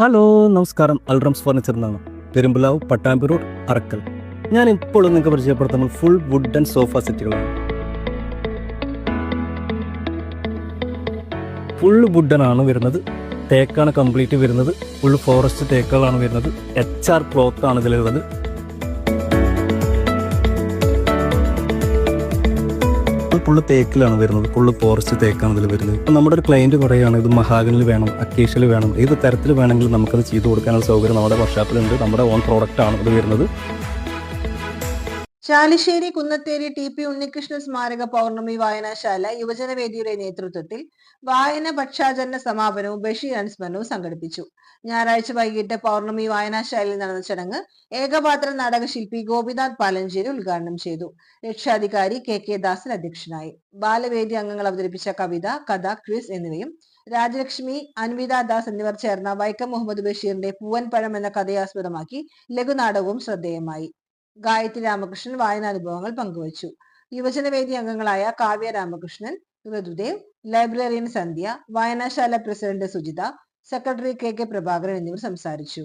Hello നമസ്കാരം. അൽറംസ് furniture എന്നാണ്. Perumbalavu Pattambi road Arakkal. ഞാൻ ഇപ്പോൾ നിങ്ങൾക്ക് പരിചയപ്പെടുത്തുന്നത് ഫുൾ വുഡൻ സോഫ സെറ്റുകളാണ്. ഫുൾ വുഡൻ ആണ് വരുന്നത്. തേക്കാണ് കംപ്ലീറ്റ് വരുന്നത്. ഫുൾ ഫോറസ്റ്റ് തേക്കുകളാണ് വരുന്നത്. എച്ച് ആർ ക്ലോത്ത് ആണ് ഇതിലുള്ളത് ഫുള്ള് തേക്കിലാണ് വരുന്നത്. ഫുള്ള് ഫോറസ്റ്റ് തേക്കാണ് ഇതിൽ വരുന്നത്. ഇപ്പം നമ്മുടെ ഒരു ക്ലയന്റ് പറയുകയാണ് ഇത് മഹാഗനിൽ വേണം അക്കേഷ്യൽ വേണം ഏത് തരത്തിൽ വേണമെങ്കിലും നമുക്കത് ചെയ്തു കൊടുക്കാനുള്ള സൗകര്യം നമ്മുടെ വർക്ക്ഷോപ്പിലുണ്ട് നമ്മുടെ ഓൺ പ്രോഡക്റ്റ് ആണ് ഇത് വരുന്നത്. ചാലിശ്ശേരി കുന്നത്തേരി ടി പി ഉണ്ണികൃഷ്ണൻ സ്മാരക പൗർണമി വായനശാല യുവജനവേദിയുടെ നേതൃത്വത്തിൽ വായന പക്ഷാചരണ സമാപനവും ബഷീർ അനുസ്മരണവും സംഘടിപ്പിച്ചു. ഞായറാഴ്ച വൈകിട്ട് പൗർണമി വായനാശാലയിൽ നടന്ന ചടങ്ങ് ഏകപാത്ര നാടകശില്പി ഗോപിനാഥ് പാലഞ്ചേരി ഉദ്ഘാടനം ചെയ്തു. രക്ഷാധികാരി കെ കെ ദാസൻ അധ്യക്ഷനായി. ബാലവേദി അംഗങ്ങൾ അവതരിപ്പിച്ച കവിത കഥ ക്വിസ് എന്നിവയും രാജലക്ഷ്മി അൻവിത ദാസ് എന്നിവർ ചേർന്ന വൈക്കം മുഹമ്മദ് ബഷീറിന്റെ പൂവൻപഴം എന്ന കഥയാസ്പദമാക്കി ലഘുനാടകവും ശ്രദ്ധേയമായി. ഗായത്രി രാമകൃഷ്ണൻ വായനാനുഭവങ്ങൾ പങ്കുവച്ചു. യുവജനവേദി അംഗങ്ങളായ Kavya Ramakrishnan Ritudev librarian Sandhya വായനാശാല president Sujitha secretary K K Prabhakaran എന്നിവർ സംസാരിച്ചു.